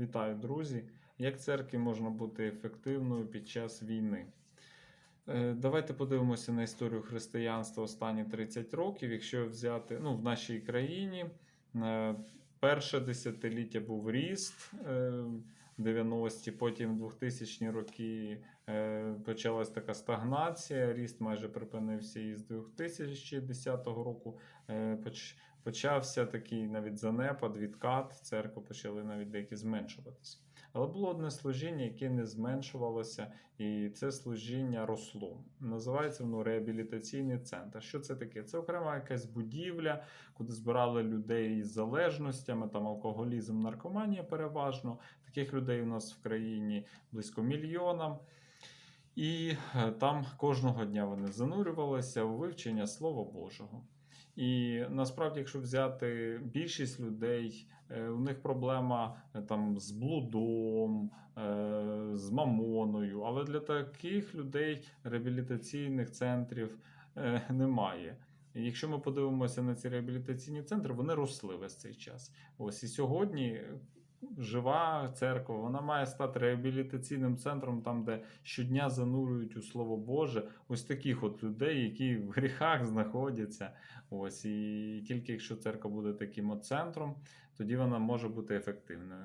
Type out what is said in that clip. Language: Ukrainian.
Вітаю, друзі! Як церкві можна бути ефективною під час війни? Е, Давайте подивимося на історію християнства останні 30 років. Якщо взяти ну, в нашій країні, е, перше десятиліття був ріст. е, 90-ті, потім 2000-ті роки е, почалась така стагнація, ріст майже припинився із 2010 року. Поч- почався такий навіть занепад, відкат, церкви почали навіть деякі зменшуватися. Але було одне служіння, яке не зменшувалося, і це служіння росло. Називається воно реабілітаційний центр. Що це таке? Це окрема якась будівля, куди збирали людей з залежностями, там алкоголізм, наркоманія переважно. Таких людей у нас в країні близько мільйона. І е, там кожного дня вони занурювалися у вивчення Слова Божого. І насправді, якщо взяти більшість людей, е, у них проблема е, там з блудом, е, з мамоною. Але для таких людей реабілітаційних центрів немає. Якщо ми подивимося на ці реабілітаційні центри, вони росли весь цей час. Ось і сьогодні жива церква, вона має стати реабілітаційним центром, там, де щодня занурюють у Слово Боже, ось таких от людей, які в гріхах знаходяться. Ось і тільки якщо церква буде таким от центром, тоді вона може бути ефективною.